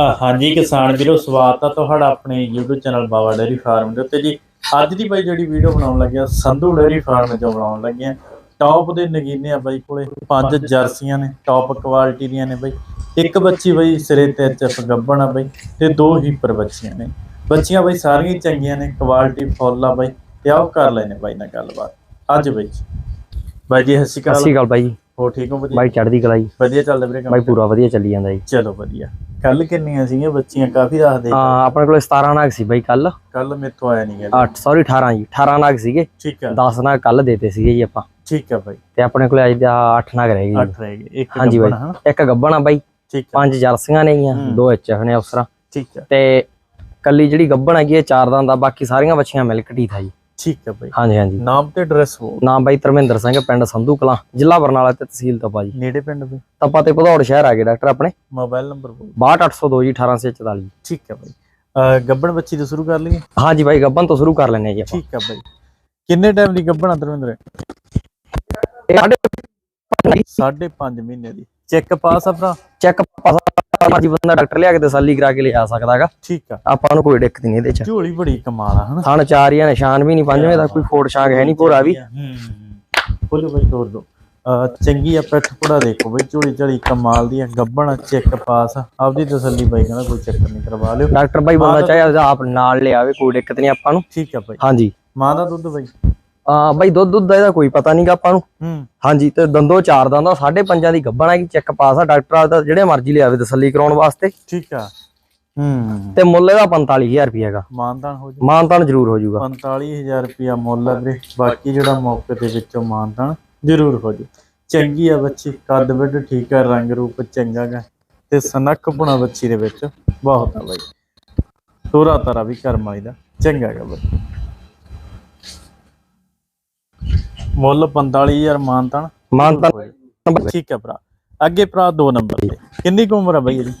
ਹਾਂਜੀ, ਕਿਸਾਨ ਵੀਰੋ, ਸਵਾਗਤ ਆ ਤੁਹਾਡਾ ਆਪਣੇ YouTube channel Bawa dairy farm ਦੇ ਉੱਤੇ ਜੀ। ਅੱਜ ਦੀ ਬਾਈ ਜਿਹੜੀ ਵੀਡੀਓ ਬਣਾਉਣ ਲੱਗਿਆ ਸੰਧੂ ਡੇਰੀ ਫਾਰਮ ਚੋਂ ਬਣਾਉਣ ਲੱਗੇ ਆ। ਟੌਪ ਦੇ ਨਗੀਨੇ ਆ ਬਾਈ ਕੋਲੇ ਪੰਜ ਜਰਸੀਆਂ ਨੇ ਟੌਪ ਕੁਆਲਿਟੀ ਦੀਆਂ ਨੇ ਬਾਈ। ਇੱਕ ਬੱਚੀ ਬਾਈ ਸਿਰੇ ਤੇ ਚੱਪ ਗੱਬਣ ਆ ਬਾਈ ਤੇ ਦੋ ਹੀਪਰ ਬੱਚੀਆਂ ਨੇ। ਬੱਚੀਆਂ ਬਾਈ ਸਾਰੀਆਂ ਹੀ ਚੰਗੀਆਂ ਨੇ ਕੁਆਲਿਟੀ ਫੁੱਲ ਆ ਬਾਈ ਤੇ ਆਓ ਕਰ ਲੈਨੇ ਬਾਈ ਨਾਲ ਗੱਲਬਾਤ। ਅੱਜ ਬਾਈ ਬਾਈ ਜੀ, ਸਤਿ ਸ਼੍ਰੀ ਅਕਾਲ। ਸਤਿ ਸ਼੍ਰੀ ਅਕਾਲ ਬਾਈ। ਜੀ ਹੋ ਠੀਕ ਹੋ ਵਧੀਆ? ਬਾਈ ਚੜ੍ਹਦੀ ਕਲਾ ਜੀ। ਵਧੀਆ ਚੱਲਦਾ ਵੀਰੇ ਕੰਮ ਬਾਈ ਪੂਰਾ ਵਧੀਆ ਚੱਲੀ ਜਾਂਦਾ ਜੀ। ਚਲੋ ਵਧੀਆ। ਕੱਲ ਕਿੰਨੀਆਂ ਸੀਗੀਆਂ ਬੱਚੀਆਂ? ਕਾਫੀ ਦੱਸਦੇ ਹਾਂ ਆਪਣੇ ਕੋਲ 17 ਨਾਗ ਸੀ ਬਾਈ ਕੱਲ ਕੱਲ ਮੇਥੋਂ ਆਇਆ ਨਹੀਂ ਗਿਆ। 8 ਸੌਰੀ 18 ਜੀ। 18 ਨਾਗ ਸੀਗੇ। ਠੀਕ ਆ। 10 ਨਾਗ ਕੱਲ ਦੇਤੇ ਸੀਗੇ ਜੀ ਆਪਾਂ। ਠੀਕ ਆ ਬਾਈ। ਤੇ ਆਪਣੇ ਕੋਲ ਅੱਜ ਦਾ 8 ਨਾਗ ਰਹਿ ਗਏ ਅੱਠ ਰਹਿ ਗਏ। ਇੱਕ ਹਾਂਜੀ ਬਾਈ। ਇੱਕ ਗੱਬਣ ਬਾਈ। ਠੀਕ ਆ। ਪੰਜ ਜਰਸੀਆਂ ਨੇਗੀਆਂ ਹੂੰ। ਦੋ ਐਚ ਨੇ ਅਫਸਰਾਂ। ਠੀਕ ਆ। ਤੇ ਕੱਲੀ ਜਿਹੜੀ ਗੱਬਣ ਹੈਗੀ ਇਹ ਚਾਰ ਦੰਦ ਦਾ ਬਾਕੀ ਸਾਰੀਆਂ ਬੱਚੀਆਂ ਮਿਲਕ ਟੀਥ ਆ ਜੀ। ਠੀਕ ਆ ਬਾਈ। ਹਾਂਜੀ ਹਾਂਜੀ। ਨਾਮ ਤੇ ਐਡਰੈਸ ਹੋ ਨਾਮ ਬਾਈ ਧਰਮਿੰਦਰ ਸਿੰਘ ਪਿੰਡ ਸੰਧੂ ਕਲਾਂ ਜ਼ਿਲ੍ਹਾ ਬਰਨਾਲਾ ਤੇ ਤਹਿਸੀਲ ਤਪਾ ਜੀ। ਨੇੜੇ ਪਿੰਡ ਬਾਈ ਤਪਾ ਤੇ ਭਦੌੜ ਸ਼ਹਿਰ ਆ ਗਏ ਡਾਕਟਰ ਆਪਣੇ। ਮੋਬਾਈਲ ਨੰਬਰ ਬੋਲ 62802 ਜੀ 1844 ਠੀਕ ਆ ਬਾਈ। ਗੱਭਣ ਬੱਚੀ ਤੋਂ ਸ਼ੁਰੂ ਕਰ ਲਈਏ? ਹਾਂਜੀ ਬਾਈ ਗੱਬਨ ਤੋਂ ਸ਼ੁਰੂ ਕਰ ਲੈਣੇ ਜੀ ਆਪਾਂ। ਠੀਕ ਆ ਬਾਈ। ਕਿੰਨੇ ਟਾਈਮ ਦੀ ਗੱਭਣ ਆ ਧਰਮਿੰਦਰ? ਸਾਡੇ 5.5 ਮਹੀਨੇ ਦੀ। ਚੈੱਕ ਪਾਸ ਆ ਭਰਾ? ਚੈੱਕ ਪਾਸਾ ਮਰਜ਼ੀ ਬੰਦਾ ਡਾਕਟਰ ਲਿਆ ਕੇ ਤਸੱਲੀ ਕਰਾ ਕੇ ਲਿਆ ਸਕਦਾਗਾ। ਠੀਕ ਆ। ਆਪਾਂ ਨੂੰ ਕੋਈ ਦਿੱਕਤ ਨਹੀਂ ਇਹਦੇ ਚ। ਝੋਲੀ ਬੜੀ ਕਮਾਲ ਆ ਹਨਾ? ਥਣ ਚਾਰ ਹੀ ਆ, ਨਿਸ਼ਾਨ ਵੀ ਨਹੀਂ ਪੰਜਵੇਂ ਦਾ ਕੋਈ ਫੋੜ ਛਾਂਗ ਹੈ ਨਹੀਂ ਭੋਰਾ ਵੀ। ਬੋਲੋ ਬਾਈ ਤੋਰ ਦੋ। ਚੰਗੀ ਆ ਪਿੱਠ ਪੁੜਾ ਦੇਖੋ ਬਈ ਝੋਲੀ ਝੜੀ ਕਮਾਲ ਦੀ ਆ ਗੱਭਣ ਚੈੱਕ ਪਾਸ। ਆਪਦੀ ਤਸੱਲੀ ਬਾਈ ਕਹਿੰਦਾ ਕੋਈ ਚੱਕਰ ਨਹੀਂ ਕਰਵਾ ਲਿਓ। ਡਾਕਟਰ ਬਾਈ ਬੰਦਾ ਚਾਹੇ ਆਪਦਾ ਆਪ ਨਾਲ ਲਿਆਵੇ ਕੋਈ ਦਿੱਕਤ ਨਹੀਂ ਆਪਾਂ ਨੂੰ। ਠੀਕ ਆ ਬਾਈ। ਹਾਂਜੀ। ਮਾਂ ਦਾ ਦੁੱਧ ਬਾਈ। ਆ ਬਾਈ ਦੁੱਧ ਦੁੱਧ ਦਾ ਇਹਦਾ ਕੋਈ ਪਤਾ ਨਹੀਂਗਾ ਆਪਾਂ ਨੂੰ। ਹੂੰ। ਹਾਂਜੀ ਤੇ ਦੰਦੋ ਚਾਰ ਦੰਦਾ ਸਾਢੇ ਪੰਜਾਂ ਦੀ ਗੱਭਣ ਹੈਗੀ ਚੈੱਕ ਪਾਸ ਆ ਡਾਕਟਰ ਆਪਦਾ ਜਿਹੜੇ ਮਰਜ਼ੀ ਲਿਆਵੇ ਤਸੱਲੀ ਕਰਾਉਣ ਵਾਸਤੇ। ਠੀਕ ਆ। ਹੂੰ। ਤੇ ਮੁੱਲ ਇਹਦਾ 45000 ਰੁਪਏ ਹੈਗਾ ਮਾਨਦਾਨ ਹੋ ਜਾ। ਮਾਨਤਾਨ ਜ਼ਰੂਰ ਹੋ ਜਾਊਗਾ 45000 ਰੁਪਿਆ ਮੁੱਲ ਆ ਵੀਰੇ। ਬਾਕੀ ਜਿਹੜਾ ਮੌਕੇ ਦੇ ਵਿੱਚੋਂ ਮਾਨਦਾਨ ਜ਼ਰੂਰ ਹੋ ਜੂ। ਚੰਗੀ ਆ ਬੱਚੀ ਕੱਦ ਵੱਡ ਠੀਕ ਆ ਰੰਗ ਰੂਪ ਚੰਗਾ ਗਾ। ਤੇ ਸਨੱਖ ਪੁਣਾ ਬੱਚੀ ਦੇ ਵਿੱਚ ਬਹੁਤ ਆ ਬਾਈ। ਤੋਰਾ ਤਾਰਾ ਵੀ ਕਰਮ ਵਾਲੀ ਦਾ। ਚੰਗਾ ਗਾ ਬਾਈ। ਮੁੱਲ 45000 ਮਾਨਦਾਨ ਮਾਨਤਾਨ। ਠੀਕ ਆ ਭਰਾ। ਅੱਗੇ ਭਰਾ 2 ਨੰਬਰ ਤੇ। ਕਿੰਨੀ ਕੁ ਉਮਰ ਆ ਬਾਈ ਇਹਦੀ?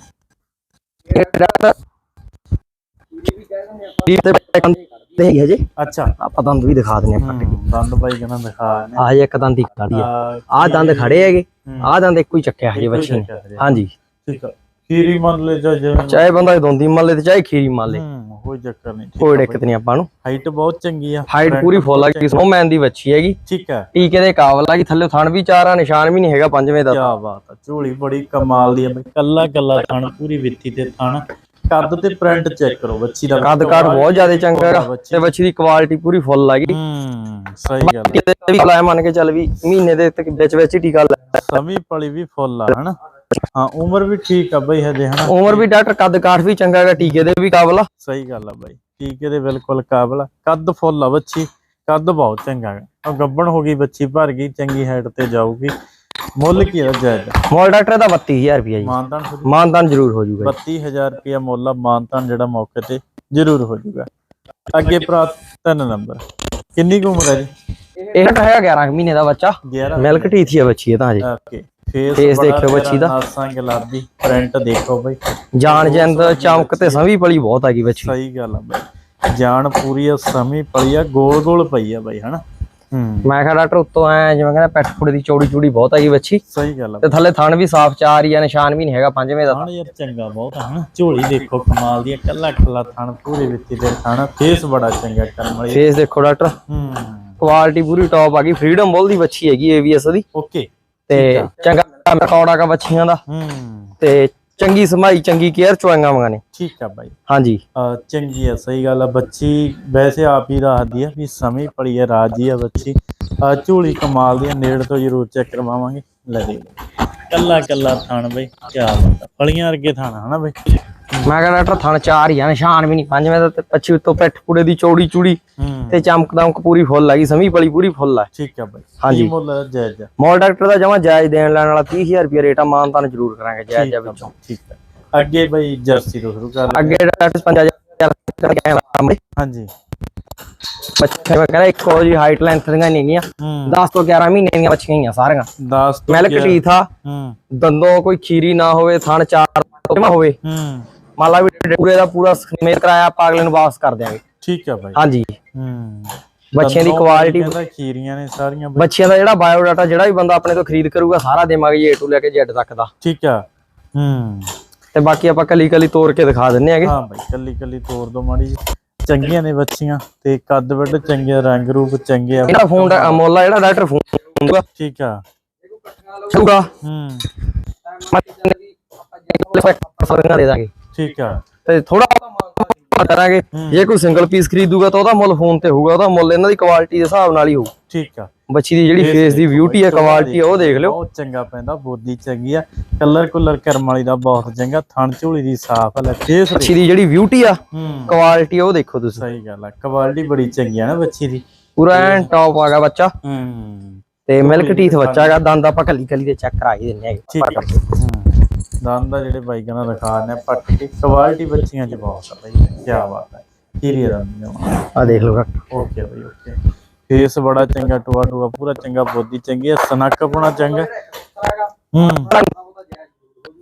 ਤੇ ਹੈਗੀ ਹਜੇ ਅੱਛਾ। ਆਪਾਂ ਦੰਦ ਵੀ ਦਿਖਾ ਦਿੰਦੇ ਆ ਹੂੰ, ਦੰਦ ਬਾਈ ਕਹਿੰਦਾ ਦਿਖਾ ਨੇ ਆਹ ਇੱਕ ਦੰਦ ਹੀ ਕਾੜੀ ਆ। ਆ ਆਹ ਦੰਦ ਖੜੇ ਹੈਗੇ। ਆਹ ਦੰਦ ਇੱਕੋ ਹੀ ਚੱਕਿਆ ਹਜੇ ਹੀ ਬੱਚੇ ਹਜੇ। ਹਾਂਜੀ। ਠੀਕ ਆ। ਖੀਰੀ ਮੰਨ ਲੈ ਜਾਂ ਜਿਵੇਂ ਚਾਹੇ ਬੰਦਾ ਦੋਂਦੀ ਮੰਨ ਲੇ ਤੇ ਚਾਹੇ ਖੀਰੀ ਮੰਨ ਲੇ। ਹੂੰ ਕੋਈ ਚੱਕਰ ਨਹੀਂ ਕੋਈ ਦਿੱਕਤ ਨਹੀਂ ਆਪਾਂ ਨੂੰ। ਹਾਈਟ ਬਹੁਤ ਚੰਗੀ ਆ। ਹਾਈਟ ਪੂਰੀ ਫੁੱਲ ਆ ਗਈ ਸਨੋਮੈਨ ਦੀ ਬੱਚੀ ਹੈਗੀ। ਠੀਕ ਆ। ਟੀਕੇ ਦੇ ਕਾਬਲ ਆ ਕਿ ਥੱਲੇ ਥਣ ਵੀ ਚਾਰ ਆ ਨਿਸ਼ਾਨ ਵੀ ਨਹੀਂ ਹੈਗਾ ਪੰਜਵੇਂ ਦਾ। ਕੀ ਬਾਤ ਆ ਝੋਲੀ ਬੜੀ ਕਮਾਲ ਦੀ ਆ ਬਈ। ਕੱਲਾ ਕੱਲਾ ਥਣ ਪੂਰੀ ਵਿੱਥੀ ਤੇ ਥਣ। ਕੱਦ ਤੇ ਪ੍ਰਿੰਟ ਚੈੱਕ ਕਰੋ ਬੱਚੀ ਦਾ ਕੱਦ ਕਾਠ ਬਹੁਤ ਜ਼ਿਆਦਾ ਚੰਗਾ ਹੈਗਾ। ਤੇ ਬੱਚੀ ਦੀ ਕੁਆਲਿਟੀ ਪੂਰੀ ਫੁੱਲ ਆ ਗਈ। ਹੂੰ ਸਹੀ ਗੱਲ। ਕਿਤੇ ਵੀ ਲਾਇਆ ਮੰਨ ਕੇ ਚੱਲ ਵੀ ਮਹੀਨੇ ਦੇ ਵਿੱਚ ਵਿੱਚ ਟੀਕਾ ਸਮੀ ਪਲੀ ਵੀ ਫੁੱਲ ਆ ਹਨਾ? ਹਾਂ ਉਮਰ ਵੀ ਠੀਕ ਆ ਬਈ ਹਜੇ ਹਨਾ? ਉਮਰ ਵੀ ਡਾਕਟਰ ਕੱਦ ਕਾਠ ਵੀ ਚੰਗਾ ਹੈਗਾ ਟੀਕੇ ਦੇ ਵੀ ਕਾਬਲ ਆ। ਸਹੀ ਗੱਲ ਆ ਬਾਈ ਟੀਕੇ ਦੇ ਬਿਲਕੁਲ ਕਾਬਲ ਆ। ਕੱਦ ਫੁੱਲ ਆ ਬੱਚੀ ਕੱਦ ਬਹੁਤ ਚੰਗਾ ਹੈ ਉਹ ਗੱਬਣ ਹੋ ਗਈ ਬੱਚੀ ਭਰ ਗਈ ਚੰਗੀ ਹਾਈਟ ਤੇ ਜਾਊਗੀ। ਮੁੱਲ ਕੀ ਆ ਜਾਇਜ਼? ਮੋਲ ਡਾਕਟਰ ਦਾ 32000 ਰੁਪਿਆ ਜੀ। ਮਾਨਦਾਨ ਹੋ ਜੂ ਮਾਨਦਾਨ ਜ਼ਰੂਰ ਹੋ ਜਾਊਗਾ 32000 ਰੁਪਇਆ ਮੁੱਲ ਆ ਮਾਨਤਾਨ ਜਿਹੜਾ ਮੌਕੇ ਤੇ ਜ਼ਰੂਰ ਹੋ ਜਾਊਗਾ ਅੱਗੇ ਭਰਾ ਤਿੰਨ ਨੰਬਰ। ਕਿੰਨੀ ਕੁ ਉਮਰ ਹੈ ਜੀ? ਇਹ ਤਾਂ ਹੈਗਾ 11 ਮਹੀਨੇ ਦਾ ਬੱਚਾ। 11 ਮਿਲਕ ਟੀਥੀ ਆ ਬੱਚੀ ਇਹ ਤਾਂ ਹਜੇ। ਓਕੇ ਫੇਸ ਦੇਖਿਓ ਬੱਚੀ ਦਾ। ਨਾਸਾਂ ਗੁਲਾਬੀ ਪ੍ਰਿੰਟ ਦੇਖੋ ਬਈ। ਜਾਨ ਜੰਦ ਚਮਕ ਤੇ ਸਵੀ ਪਲੀ ਬਹੁਤ ਹੈਗੀ ਬੱਚੀ। ਸਹੀ ਗੱਲ ਆ ਬਈ। ਜਾਨ ਪੂਰੀ ਆ ਸਮੀ ਪਲੀ ਆ ਗੋਲ ਗੋਲ ਪਈ ਆ ਬਈ ਹਨਾ? ਮੈਂ ਕਿਹਾ ਡਾਕਟਰ ਉੱਤੋਂ ਐ ਜਿਵੇਂ ਕਹਿੰਦਾ ਪੈਟ ਫੁੱਟ ਦੀ ਚੌੜੀ ਚੂੜੀ ਬਹੁਤ ਹੈਗੀ ਬੱਚੀ। ਸਹੀ ਗੱਲ ਆ। ਤੇ ਥੱਲੇ ਥਣ ਵੀ ਸਾਫ਼ ਚਾਰ ਹੀ ਆ ਨਿਸ਼ਾਨ ਵੀ ਨਹੀਂ ਹੈਗਾ ਪੰਜਵੇਂ ਦਾ ਥਣ ਯਾਰ ਚੰਗਾ ਬਹੁਤ ਆ ਹਨਾ? ਝੋਲੀ ਦੇਖੋ ਕਮਾਲ ਦੀ ਆ ਕੱਲਾ ਕੱਲਾ ਥਣ ਪੂਰੇ ਵਿੱਚ ਤੇ ਥਣ ਫੇਸ ਬੜਾ ਚੰਗਾ ਕਰਮ ਵਾਲੀ ਫੇਸ ਦੇਖੋ ਡਾਕਟਰ। ਹੂੰ। ਕੁਆਲਿਟੀ ਪੂਰੀ ਟੌਪ ਆ ਗਈ ਫਰੀडम ਬੋਲ ਦੀ ਬੱਚੀ ਹੈਗੀ ਏਵੀਐਸ ਦੀ। ਓਕੇ ਤੇ ਚੰਗਾ ਰਿਕਾਰਡ ਆ ਬੱਚੀਆਂ ਦਾ। ਹੂੰ। ਤੇ ਚੰਗੀ ਸਮਾਈ ਚੰਗੀ ਕੇਅਰ ਚੁਆਈਆਂ ਮੰਗਾਨੇ ਠੀਕ ਆ ਬਾਈ। ਹਾਂਜੀ। ਚੰਗੀ ਆ ਸਹੀ ਗੱਲ ਆ। ਬੱਚੀ ਵੈਸੇ ਆਪ ਹੀ ਰਾਹਦੀ ਆ ਵੀ ਸਮੇਂ ਪੜੀ ਆ ਰਾਜੀ ਆ ਬੱਚੀ। ਝੋਲੀ ਕਮਾਲ ਦੀ ਨੇੜ ਤੋਂ ਜ਼ਰੂਰ ਚੈੱਕ ਕਰਵਾਵਾਂਗੇ। ਲੈ ਦੇ। ਕੱਲਾ ਕੱਲਾ ਥਾਣ ਬਈ ਕੀ ਆ। ਫਲੀਆਂ ਵਰਗੇ ਥਾਣ ਹਨਾ ਬਈ? ਮੈਂ ਕਿਹਾ ਡਾਕਟਰ ਥਣ ਚਾਰ ਹੀ ਆ ਨਿਸ਼ਾਨ ਵੀ ਨਹੀਂ ਪੰਜਵੇਂ ਦਾ ਤੇ ਪੱਛੀ ਉੱਤੋਂ ਪਿੱਠ ਪੂੜੇ ਦੀ ਚੌੜੀ ਚੂੜੀ ਤੇ ਚਮਕ ਦਮਕ ਪੂਰੀ ਫੁੱਲ ਹੈਗੀ ਸਮੀ ਪਲੀ ਪੂਰੀ ਫੁੱਲ ਆ। ਠੀਕ ਆ ਬਈ। ਹਾਂਜੀ। ਮੁੱਲ ਆ? ਜਾਇਜ਼ ਆ? ਮੋਲ ਡਾਕਟਰ ਦਾ ਜਮਾ ਜਾਇਜ਼ ਦੇਣ ਲੈਣ ਵਾਲਾ 30000 ਰੁਪਏ ਰੇਟ ਆ ਮਾਨ ਤਾਂ ਜ਼ਰੂਰ ਕਰਾਂਗੇ ਜਾਇਜ਼ ਜਾ ਵਿੱਚੋਂ। ਠੀਕ ਆ। ਅੱਗੇ ਬਈ ਜਰਸੀ ਤੋਂ ਸ਼ੁਰੂ ਕਰ ਅੱਗੇ ਡਾਕਟਰ 5000 ਕਰਕੇ ਆਇਆ ਵਾਂ। ਹਾਂਜੀ। ਬੱਚੇ ਮੈਂ ਕਹਿੰਦਾ ਇੱਕੋ ਜੀ ਹਾਈਟ ਲੈਂਥ ਦੀਆਂ ਨਹੀਂ ਗੀਆਂ ਹੂੰ। 10 ਤੋਂ 11 ਮਹੀਨੇ ਦੀਆਂ ਬੱਚੀਆਂ ਹੀ ਆ ਸਾਰੀਆਂ। 10 ਤੋਂ ਮਿਲਕ ਟੀਥ ਆ ਹੂੰ। ਦੰਦੋਂ ਕੋਈ ਖੀਰੀ ਨਾ ਹੋਵੇ ਥਣ ਚਾਰ ਹੋਵੇ। ਹੂੰ। ਮੰਨ ਲਾ ਵੀ ਪੂਰੇ ਦਾ ਪੂਰਾ ਸਮੇਤ ਕਰਾਇਆ ਆਪਾਂ ਅਗਲੇ ਨੂੰ ਵਾਪਸ ਕਰ ਦਿਆਂਗੇ। ਠੀਕ ਆ ਬਾਈ। ਹਾਂਜੀ। ਹੂੰ। ਬੱਚਿਆਂ ਦੀ ਕੁਆਲਿਟੀ ਕਹਿੰਦਾ ਖੀਰੀਆਂ ਨੇ ਸਾਰੀਆਂ। ਬੱਚਿਆਂ ਦਾ ਜਿਹੜਾ ਬਾਇਓ ਡਾਟਾ ਜਿਹੜਾ ਵੀ ਬੰਦਾ ਆਪਣੇ ਤੋਂ ਖਰੀਦ ਕਰੂਗਾ ਸਾਰਾ ਦੇਵਾਂਗੇ ਜੀ A ਲੈ ਕੇ Z ਤੱਕ ਦਾ। ਠੀਕ ਆ। ਹੂੰ। ਤੇ ਬਾਕੀ ਆਪਾਂ ਕਲੀ ਕਲੀ ਤੋੜ ਕੇ ਦਿਖਾ ਦਿੰਨੇ ਆਗੇ। ਹਾਂ ਬਾਈ ਕੱਲੀ ਕੱਲੀ ਤੋੜ ਦੋ ਮਾੜੀ ਜੀ ਚੰਗੀਆਂ ਨੇ ਬੱਚੀਆਂ ਤੇ ਕੱਦ ਵੱਡ ਚੰਗੇ ਰੰਗ ਰੂਪ ਚੰਗੇ ਆ। ਇਹਦਾ ਫੋਨ ਦਾ ਮੋਲਾ ਜਿਹੜਾ ਡਾਕਟਰ ਫੋਨ ਠੀਕ ਆ। ਦੂਗਾ ਹੂੰ। ਆਪਾਂ ਦੇ ਦਾਂਗੇ। ਠੀਕ ਆ। ਤੇ ਥੋੜਾ ਕਰਾਂਗੇ। ਜੇ ਕੋਈ ਸਿੰਗਲ ਪੀਸ ਖਰੀਦੂਗਾ ਤਾਂ ਉਹਦਾ ਮੁੱਲ ਫੋਨ ਤੇ ਹੋਊਗਾ ਉਹਦਾ ਮੁੱਲ ਇਹਨਾਂ ਦੀ ਕੁਆਲਿਟੀ ਦੇ ਹਿਸਾਬ ਨਾਲ ਹੀ ਹੋਊ। ਠੀਕ ਆ। ਬੱਚੀ ਦੀ ਜਿਹੜੀ ਫੇਸ ਦੀ ਬਿਊਟੀ ਹੈ ਕੁਆਲਿਟੀ ਉਹ ਦੇਖ ਲਿਓ। ਬਹੁਤ ਚੰਗਾ ਪੈਂਦਾ ਬੋਦੀ ਚੰਗੀ ਆ। ਕਲਰ ਕੁਲਰ ਕਰਮ ਵਾਲੀ ਦਾ ਬਹੁਤ ਚੰਗਾ ਥਣ ਝੋਲੀ ਦੀ ਸਾਫ਼ ਆ ਲੈ ਫੇਸ ਦੇ ਬੱਚੀ ਦੀ ਜਿਹੜੀ ਬਿਊਟੀ ਆ ਕੁਆਲਿਟੀ ਉਹ ਦੇਖੋ ਤੁਸੀਂ। ਸਹੀ ਗੱਲ ਆ ਕੁਆਲਿਟੀ ਬੜੀ ਚੰਗੀ ਆ ਨਾ ਬੱਚੀ ਦੀ। ਪੂਰਾ ਐਨ ਟੌਪ ਆ ਗਿਆ ਬੱਚਾ। ਹੂੰ। ਤੇ ਮਿਲਕ ਟੀਥ ਬੱਚਾ ਹੈਗਾ ਦੰਦ ਆਪਾਂ ਕੱਲੀ ਕੱਲੀ ਦੇ ਚੈੱਕ ਕਰਾ ਹੀ ਦਿੰਨੇ ਆ। ਦੰਦ ਦਾ ਜਿਹੜੇ ਬਾਈਕਾਂ ਨਾਲ ਦਿਖਾ ਨੇ ਪੱਟ ਕੇ ਕੁਆਲਿਟੀ ਬੱਚੀਆਂ ਚ ਬਹੁਤ ਆ ਬਾਈ ਕੀ ਬਾਤ ਹੈ ਕੀਰੀ ਦੰਦ ਆ ਦੇਖ ਲਓ ਓਕੇ ਬਾਈ ਓਕੇ। ਫੇਸ ਬੜਾ ਚੰਗਾ ਟੂਆ ਟੂਆ ਪੂਰਾ ਚੰਗਾ ਬੋਦੀ ਚੰਗੀ ਹੈ ਸਨੱਕ ਪੁਣਾ ਚੰਗਾ। ਹੂੰ।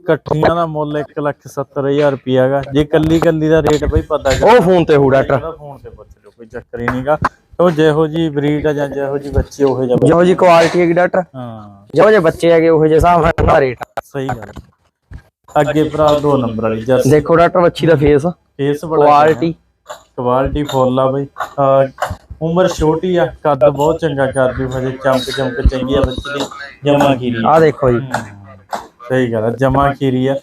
ਇਕੱਠੀਆਂ ਦਾ ਮੁੱਲ 170000 ਰੁਪਿਆ ਹੈਗਾ। ਜੇ ਕੱਲੀ ਕੱਲੀ ਦਾ ਰੇਟ ਬਈ ਪਤਾ ਕਰ ਉਹ ਫੋਨ ਤੇ ਹੋ ਡਾਕਟਰ ਫੋਨ ਤੇ ਪੁੱਛ ਲਿਓ ਕੋਈ ਚੱਕਰ ਹੀ ਨਹੀਂਗਾ ਉਹ ਜਿਹੋ ਜੀ ਬਰੀਡ ਆ ਜਾਂ ਜਿਹੋ ਜੀ ਬੱਚੀ ਉਹੋ ਜਿਹਾ ਜਿਹੋ ਜੀ ਕੁਆਲਿਟੀ ਹੈਗੀ ਡਾਕਟਰ। ਹਾਂ। ਜਿਹੋ ਜਿਹੇ ਬੱਚੇ ਹੈਗੇ ਉਹੋ ਜਿਹੇ ਹਿਸਾਬ ਨਾਲ ਦਾ ਰੇਟ ਸਹੀ ਗੱਲ ਅੱਗੇ ਭਰਾ ਦੋ ਨੰਬਰ ਵਾਲੀ ਜਸ ਦੇਖੋ ਡਾਕਟਰ ਬੱਚੀ ਦਾ ਫੇਸ ਫੇਸ ਬੜਾ ਕੁਆਲਿਟੀ ਕੁਆਲਿਟੀ ਫੁੱਲ ਆ ਬਈ। ਉਮਰ ਛੋਟੀ ਆ ਕੱਦ ਬਹੁਤ ਚੰਗਾ ਕਰਦੀ ਹਜੇ ਚਮਕ ਚਮਕ ਚੰਗੀ ਆ ਬੱਚੀ ਦੀ ਜਮਾ ਖੀਰੀ ਆ। ਦੇਖੋ ਜੀ। ਸਹੀ ਗੱਲ ਆ ਜਮਾ ਖੀਰੀ ਆ।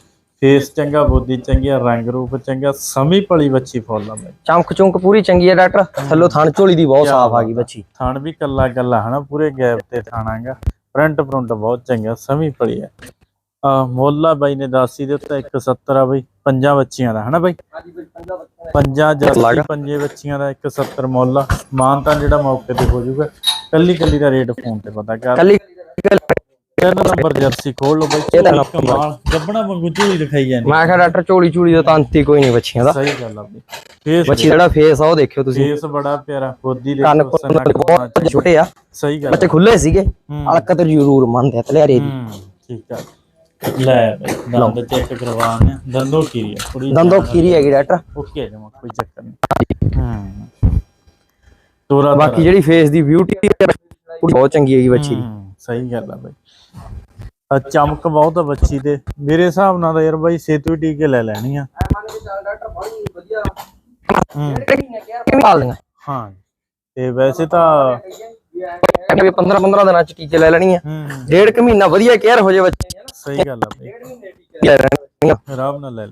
ਫੇਸ ਚੰਗਾ ਬੋਦੀ ਚੰਗੀ ਆ ਰੰਗ ਰੂਪ ਚੰਗਾ ਸਮੀ ਪਲੀ ਬੱਚੀ ਫੁੱਲ ਆ ਬਈ। ਚਮਕ ਚੁੰਕ ਪੂਰੀ ਚੰਗੀ ਹੈ ਡਾਕਟਰ। ਥੱਲੋਂ ਥਣ ਝੋਲੀ ਦੀ ਬਹੁਤ ਸਾਫ਼ ਆ ਗਈ ਬੱਚੀ ਥਣ ਵੀ ਕੱਲਾ ਕੱਲਾ ਹਨਾ ਪੂਰੇ ਗੈਪ ਤੇ ਥਾਣਾਗਾ ਫਰੰਟ ਫਰੰਟ ਬਹੁਤ ਚੰਗਾ ਸਮੀ ਪਲੀ ਆ। ਆ ਮੋਲਾ ਬਾਈ ਨੇ ਦਾਸੀ ਦੇ ਉੱਤੇ 170 ਆ ਬਈ ਪੰਜਾਂ ਬੱਚੀਆਂ ਦਾ ਹਨਾ ਬਾਈ? ਪੰਜਾਂ ਜਰਸੀ ਪੰਜੇ ਬੱਚੀਆਂ ਦਾ 170 ਮੁੱਲ ਆ ਮਾਨ ਤਾਂ ਜਿਹੜਾ ਮੌਕੇ ਤੇ ਹੋ ਜਾਊਗਾ ਕੱਲੀ ਕੱਲੀ ਦਾ ਰੇਟ ਫੋਨ ਤੇ ਪਤਾ ਕਰ। ਕੱਲੀ ਤਿੰਨ ਨੰਬਰ ਜਰਸੀ ਖੋਲ ਲਓ ਬਾਈ ਇਹ ਤਾਂ ਝੋਲੀ ਕਮਾਲ ਗੱਬਣਾ ਵਾਂਗੂ ਝੋਲੀ ਦਿਖਾਈ ਜਾਂਦੀ। ਮੈਂ ਕਿਹਾ ਡਾਕਟਰ ਝੋਲੀ ਝੂਲੀ ਦਾ ਤੰਤੀ ਕੋਈ ਨਹੀਂ ਬੱਚੀਆਂ ਦਾ। ਸਹੀ ਗੱਲ ਆ ਬਈ। ਫੇਸ ਬੱਚੀ ਜਿਹੜਾ ਫੇਸ ਆ ਉਹ ਦੇਖਿਓ ਤੁਸੀਂ। ਫੇਸ ਬੜਾ ਪਿਆਰਾ ਬੋਦੀ ਦੇ ਕੰਨ ਬਹੁਤ ਛੋਟੇ ਆ। ਸਹੀ ਗੱਲ ਬੱਚੇ ਖੁੱਲੇ ਸੀਗੇ। ਹੂੰ। ਹਲਕਤ ਜ਼ਰੂਰ ਮੰਨਦੇ ਆ ਤਲਿਆਰੇ ਦੀ। ਠੀਕ ਆ। ਲੈ ਬਈ ਦੰਦ ਚੈੱਕ ਕਰਵਾਉਣੇ ਦੰਦੋ ਕੀ ਆ ਕੁੜੀ ਦੰਦੋ ਖੀਰੀ ਹੈਗੀ ਡਾਕਟਰ। ਓਕੇ ਜਮਾ ਕੋਈ ਚੱਕਰ ਨਹੀਂ। ਹੂੰ। ਤੋਰਾ ਬਾਕੀ ਜਿਹੜੀ ਫੇਸ ਦੀ ਬਿਊਟੀ ਬਹੁਤ ਚੰਗੀ ਹੈਗੀ ਬੱਚੀ ਦੀ। ਹੂੰ, ਸਹੀ ਗੱਲ ਆ ਬਈ। ਆ ਚਮਕ ਬਹੁਤ ਆ ਬੱਚੀ ਦੇ। ਮੇਰੇ ਹਿਸਾਬ ਨਾਲ ਯਾਰ ਬਾਈ ਸੇਤੂ ਟੀਕੇ ਲੈ ਲੈਣੀ ਆ। ਹੂੰ। ਤੇ ਵੈਸੇ ਤਾਂ ਵੀ 15 15 ਦਿਨਾਂ ਚ ਟੀਕੇ ਲੈ ਲੈਣੀ ਆ। ਡੇਢ ਕੁ ਮਹੀਨਾ ਵਧੀਆ ਕੇਅਰ ਹੋ ਜੇ ਬੱਚੇ ਸਹੀ ਗੱਲ ਆ ਬਈ। ਲੈ ਲੈਣੀ ਆ ਆਰਾਮ ਨਾਲ ਲੈ ਆ।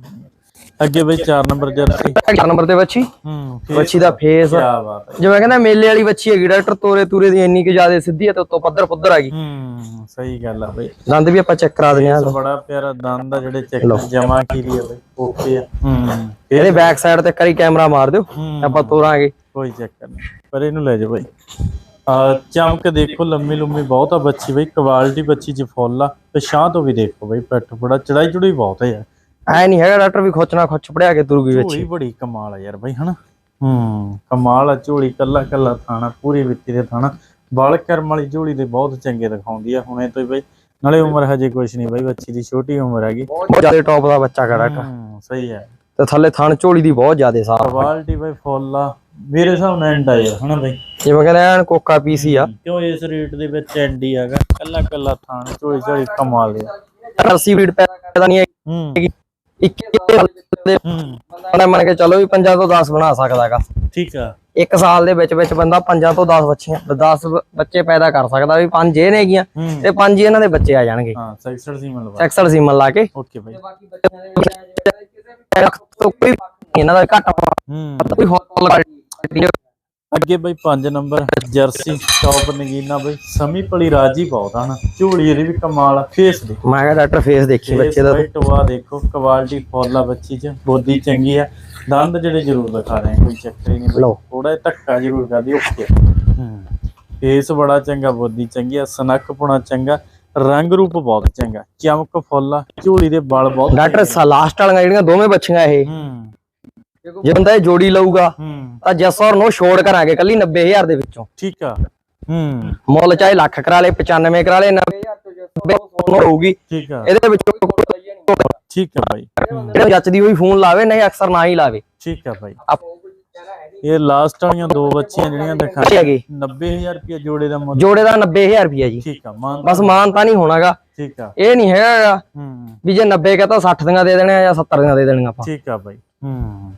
ਅੱਗੇ ਬਈ 4 ਨੰਬਰ ਜਰਸੀ ਚਾਰ ਨੰਬਰ ਤੇ ਬੱਚੀ ਹੂੰ ਬੱਚੀ ਦਾ ਫੇਸ ਕੀ ਬਾਤ ਹੈ ਜਿਵੇਂ ਕਹਿੰਦਾ ਮੇਲੇ ਵਾਲੀ ਬੱਚੀ ਹੈਗੀ ਡਾਕਟਰ ਤੋਰੇ ਤੂਰੇ ਦੀ ਇੰਨੀ ਕਿ ਜ਼ਿਆਦਾ ਸਿੱਧੀ ਹੈ ਤੇ ਉੱਤੋਂ ਪੱਧਰ ਪੁੱਧਰ ਆ ਗਈ। ਹੂੰ ਸਹੀ ਗੱਲ ਆ ਬਈ। ਦੰਦ ਵੀ ਆਪਾਂ ਚੈੱਕ ਕਰਾ ਦਿੰਦੇ ਆ ਬੜਾ ਪਿਆਰਾ ਦੰਦ ਆ ਜਿਹੜੇ ਚੈੱਕ ਜਮਾ ਕੀਰੀ ਆ ਬਈ ਓਕੇ ਆ। ਹੂੰ। ਇਹਦੇ ਬੈਕ ਸਾਈਡ ਤੇ ਕਰੀ ਕੈਮਰਾ ਮਾਰ ਦਿਓ। ਆਪਾਂ ਤੋਰਾਂਗੇ। ਕੋਈ ਚੱਕਰ ਨਹੀਂ ਪਰ ਇਹਨੂੰ ਲੈ ਜਾ ਬਈ। ਚਮਕ ਦੇਖੋ ਲੰਮੀ ਲੰਮੀ ਬਹੁਤ ਆ ਬੱਚੀ ਬਈ ਕੁਆਲਿਟੀ ਬੱਚੀ ਚ ਫੁੱਲ ਆ। ਪਛਾਂ ਤੋਂ ਵੀ ਦੇਖੋ ਬਈ ਪਿੱਠ ਬੜਾ ਚੜਾਈ ਚੜੂਈ ਬਹੁਤ ਹੈ ਯਾਰ। ਐ ਨਹੀਂ ਹੈਗਾ ਡਾਕਟਰ ਵੀ ਖੋਚਣਾ ਖੁੱਚ ਪੜਿਆ ਕੇ ਤੁਰ ਗਈ ਵਿੱਚ। ਝੋਲੀ ਬੜੀ ਕਮਾਲ ਆ ਯਾਰ ਬਈ ਹਨਾ? ਹੂੰ ਕਮਾਲ ਆ ਝੋਲੀ ਕੱਲਾ ਕੱਲਾ ਥਾਣਾ ਪੂਰੀ ਵਿੱਤੀ ਦੇ ਥਾਣਾ। ਬਾਲ ਕਰਮ ਵਾਲੀ ਝੋਲੀ ਦੇ ਬਹੁਤ ਚੰਗੇ ਦਿਖਾਉਂਦੀ ਆ ਹੁਣੇ ਤੋਂ ਬਈ। ਨਾਲੇ ਉਮਰ ਹਜੇ ਕੁਛ ਨਹੀਂ ਬਈ ਬੱਚੀ ਦੀ ਛੋਟੀ ਉਮਰ ਹੈਗੀ। ਬਹੁਤ ਜ਼ਿਆਦਾ ਟੌਪ ਦਾ ਬੱਚਾ ਕਰਾ ਹੂੰ ਸਹੀ ਹੈ ਤੇ ਥੱਲੇ ਥਣ ਝੋਲੀ ਦੀ ਬਹੁਤ ਜ਼ਿਆਦਾ ਸਾਫ਼ ਕੁਆਲਿਟੀ ਬਈ ਫੁੱਲ ਆ। ਮੇਰੇ ਹਿਸਾਬ ਨਾਲ ਐਂਡ ਆ ਯਾਰ ਹਨਾ ਬਈ ਜਿਵੇਂ ਕਹਿੰਦੇ ਐਨ ਕੋਕਾ ਪੀਸੀ ਆ ਕਿਉਂ ਇਸ ਰੇਟ ਦੇ ਵਿੱਚ ਐਂਡੀ ਹੈਗਾ ਕੱਲਾ ਕੱਲਾ ਥਾਣ ਝੋਲੀ ਝੋਲੀ ਕਮਾਲ ਆ ਰੱਸੀ ਵੀਡ ਪੈਦਾ ਨਹੀਂ ਹੂੰ ਹੈਗੀ 21 ਸਾਲ ਦੇ ਹੂੰ ਬੰਦਾ ਮੰਨ ਕੇ ਚਲੋ ਵੀ ਪੰਜਾਂ ਤੋਂ 10 ਬਣਾ ਸਕਦਾਗਾ ਠੀਕ ਆ ਇੱਕ ਸਾਲ ਦੇ ਵਿੱਚ ਵਿੱਚ ਬੰਦਾ ਪੰਜਾਂ ਤੋਂ 10 ਬੱਚੀਆਂ 10 ਬੱਚੇ ਪੈਦਾ ਕਰ ਸਕਦਾ ਵੀ ਪੰਜ ਇਹ ਨੇਗੀਆਂ ਹੂੰ ਤੇ ਪੰਜ ਹੀ ਇਹਨਾਂ ਦੇ ਬੱਚੇ ਆ ਜਾਣਗੇ ਹਾਂ ਸੈਕਸਰ ਸੀ ਮਤਲਬ ਐਕਸਲ ਸੀਮਨ ਲਾ ਕੇ ਓਕੇ ਬਈ ਤੋਂ ਕੋਈ ਇਹਨਾਂ ਦਾ ਘੱਟ ਹੂੰ ਕੋਈ ਹੋਰ ਕੁਆਲਿਟੀ ਅੱਗੇ ਬਈ 5 ਨੰਬਰ ਜਰਸੀ ਟੌਪ ਨਗੀਨਾ ਬਈ ਸਮੀ ਪਲੀ ਰਾਜੀ ਬਹੁਤ ਹਨ ਝੋਲੀ ਇਹਦੀ ਵੀ ਕਮਾਲ ਫੇਸ ਦੇ ਮੈਂ ਕਿਹਾ ਡਾਕਟਰ ਫੇਸ ਦੇਖੀ ਬੱਚੇ ਦਾ ਟਵਾ ਦੇਖੋ ਕੁਆਲਿਟੀ ਫੁੱਲ ਆ ਬੱਚੀ ਚ ਬੋਦੀ ਚੰਗੀ ਆ। ਦੰਦ ਜਿਹੜੇ ਜ਼ਰੂਰ ਦਿਖਾ ਰਹੇ ਕੋਈ ਚੱਕਰ ਹੀ ਨਹੀਂ। ਥੋੜਾ ਜਿਹਾ ਧੱਕਾ ਜ਼ਰੂਰ ਕਰਦੀ ਓਕੇ ਫੇਸ ਬੜਾ ਚੰਗਾ ਬੋਦੀ ਚੰਗੀ ਆ ਸਨੱਕ ਪੁਣਾ ਚੰਗਾ ਰੰਗ ਰੂਪ ਬਹੁਤ ਚੰਗਾ ਚਮਕ ਫੁੱਲ ਆ ਝੋਲੀ ਦੇ ਵਾਲ ਬਹੁਤ ਡਾਕਟਰ ਲਾਸਟ ਵਾਲੀਆਂ ਜਿਹੜੀਆਂ ਦੋਵੇਂ ਬੱਚੀਆਂ ਇਹ ਹੂੰ। ਜੇ ਬੰਦਾ ਇਹ ਜੋੜੀ ਲਊਗਾ ਹੂੰ। ਤਾਂ ਜਸ ਔਰ ਨੋ ਛੋੜ ਕਰਾਂਗੇ ਕੱਲੀ 90000 ਦੇ ਵਿੱਚੋਂ। ਠੀਕ ਆ ਹੂੰ। ਮੁੱਲ ਚਾਹੇ ਲੱਖ ਕਰਾ ਲੇ 95 ਕਰਾ ਲੇ 90000 ਤੋਂ ਹੋਊਗੀ ਠੀਕ ਆ। ਇਹਦੇ ਵਿੱਚੋਂ ਠੀਕ ਆ ਬਾਈ। ਜਿਹੜੇ ਜੱਚਦੀ ਹੋਈ ਫੋਨ ਲਾਵੇ ਨਹੀਂ ਅਕਸਰ ਨਾ ਹੀ ਲਾਵੇ। ਠੀਕ ਆ ਆਪ ਇਹ ਲਾਸਟ ਵਾਲੀਆਂ ਦੋ ਬੱਚੀਆਂ ਜਿਹੜੀਆਂ ਦਿਖਾਈਆਂ ਹੈਗੇ। 90000 ਰੁਪਏ ਜੋੜੇ ਦਾ ਮੁੱਲ। ਜੋੜੇ ਦਾ 90000 ਰੁਪਿਆ ਜੀ। ਠੀਕ ਆ ਮਾਨ ਬਸ ਮਾਨ ਤਾਂ ਨਹੀਂ ਹੋਣਾਗਾ। ਠੀਕ ਆ। ਇਹ ਨਹੀਂ ਹੈਗਾ। ਵੀ ਜੇ 90 ਕਹਤਾ 60 ਦੀਆਂ ਦੇ ਦੇਣੇ ਆ ਜਾਂ 70 ਦੀਆਂ ਦੇ ਦੇਣੀਆਂ ਆਪਾਂ। ਠੀਕ ਆ ਬਾਈ। ਹੂੰ।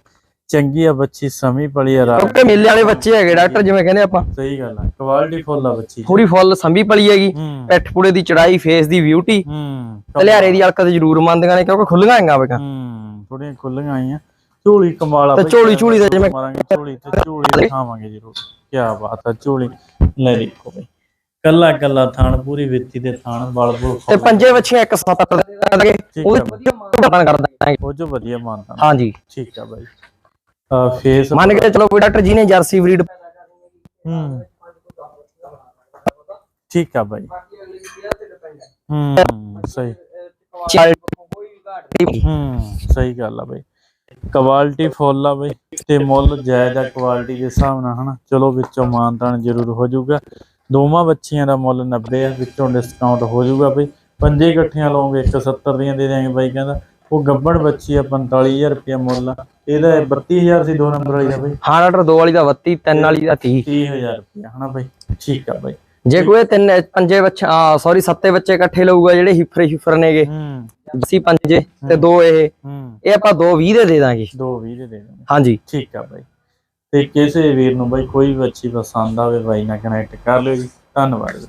ਚੰਗੀ ਆ ਬੱਚੀ ਸਮੀ ਪਲੀ ਆ ਰਾਤ। ਕਿਉਂਕਿ ਮੇਲੇ ਵਾਲੇ ਬੱਚੇ ਹੈਗੇ ਡਾਕਟਰ ਜਿਵੇਂ ਕਹਿੰਦੇ ਆਪਾਂ। ਸਹੀ ਗੱਲ ਆ ਕੁਆਲਿਟੀ ਫੁੱਲ ਆ ਬੱਚੀ ਪੂਰੀ ਫੁੱਲ ਸੰਭੀ ਪਲੀ ਹੈਗੀ ਪਿੱਠ ਪੂੜੇ ਦੀ ਚੜਾਈ ਫੇਸ ਦੀ ਬਿਊਟੀ ਹੂੰ ਤਲਿਆਰੇ ਦੀ ਅਲਕਤ ਜ਼ਰੂਰ ਮੰਨਦੀਆਂ ਨੇ ਕਿਉਂਕਿ ਖੁੱਲੀਆਂ ਹੈਗੀਆਂ ਵੇਗਾ ਹੂੰ ਥੋੜੀਆਂ ਖੁੱਲੀਆਂ ਆਈਆਂ। ਝੋਲੀ ਕਮਾਲ ਆ ਤੇ ਝੋਲੀ- ਝੋਲੀ ਦਾ ਜਿਵੇਂ- ਮਾਰਾਂਗੇ ਝੋਲੀ ਤੇ ਝੋਲੀ ਦਿਖਾਵਾਂਗੇ ਜਰੂਰ। ਕੀ ਬਾਤ ਆ ਝੋਲੀ। ਲੈ ਦੇਖੋ ਬਈ। ਕੱਲਾ ਕੱਲਾ ਥਾਣ ਪੂਰੀ ਵਿੱਤੀ ਦੇ ਥਾਣ ਬਲ ਬੁਲ ਤੇ ਪੰਜੇ ਬੱਚੀਆਂ ਇੱਕ ਸੱਤ ਦੇ ਉਹ ਜੋ ਵਧੀਆ ਮਾਨਤਾ ਹਾਂਜੀ। ਠੀਕ ਆ ਬਾਈ। ਫੇਸ ਮੰਨ ਕੇ ਚਲੋ ਕੋਈ ਡਾਕਟਰ ਜੀ ਨੇ ਜਰਸੀ ਬਰੀਡ ਹੂੰ ਠੀਕ ਆ ਬਾਈ। ਹੂੰ ਸਹੀ। ਹੂੰ ਸਹੀ ਗੱਲ ਆ ਬਈ। ਕੁਆਲਿਟੀ ਫੁੱਲ ਆ ਬਈ ਤੇ ਮੁੱਲ ਜਾਇਜ਼ ਆ ਕੁਆਲਿਟੀ ਦੇ ਹਿਸਾਬ ਨਾਲ ਹਨਾ? ਚਲੋ ਵਿੱਚੋਂ ਮਾਨਤਾਨ ਜ਼ਰੂਰ ਹੋ ਜਾਊਗਾ। ਦੋਵਾਂ ਬੱਚੀਆਂ ਦਾ ਮੁੱਲ 90 ਆ ਵਿੱਚੋਂ ਡਿਸਕਾਊਂਟ ਹੋ ਜਾਊਗਾ ਬਈ। ਪੰਜੇ ਇਕੱਠੀਆਂ ਲਓਗੇ 170 ਦੀਆਂ ਦੇ ਦਿਆਂਗੇ ਬਾਈ ਕਹਿੰਦਾ। ਉਹ ਗੱਬੜ ਬੱਚੀ ਆ 45000 ਰੁਪਇਆ ਮੁੱਲ ਆ। ਇਹਦਾ 32000 ਸੀ ਦੋ ਨੰਬਰ ਵਾਲੀ ਦਾ ਬਈ। ਹਾਂ ਡਾਕਟਰ ਦੋ ਵਾਲੀ ਦਾ 32 ਤਿੰਨ ਵਾਲੀ ਦਾ 30 30000 ਰੁਪਇਆ ਹਨਾ ਬਈ? ਠੀਕ ਆ ਬਈ। ਜੇ ਕੋਈ ਤਿੰਨ ਪੰਜੇ ਬੱਚੇ ਆ ਸੌਰੀ ਸੱਤੇ ਬੱਚੇ ਇਕੱਠੇ ਲਊਗਾ ਜਿਹੜੇ ਹਿਫਰੇ ਹਿਫਰ ਨੇਗੇ। ਹੂੰ। ਅਸੀਂ ਪੰਜੇ ਤੇ ਦੋ ਇਹ। ਹੂੰ। ਇਹ ਆਪਾਂ ਦੋ 20 ਦੇ ਦੇ ਦਾਂਗੇ। ਦੋ ਵੀਹ ਦੇ ਦੇ ਦਾਂਗੇ। ਹਾਂਜੀ। ਠੀਕ ਆ ਬਾਈ। ਤੇ ਕਿਸੇ ਵੀਰ ਨੂੰ ਬਾਈ ਕੋਈ ਵੀ ਅੱਛੀ ਪਸੰਦ ਆਵੇ ਬਾਈ ਨਾਲ ਕਨੈਕਟ ਕਰ ਲਿਓ ਜੀ। ਧੰਨਵਾਦ ਜੀ।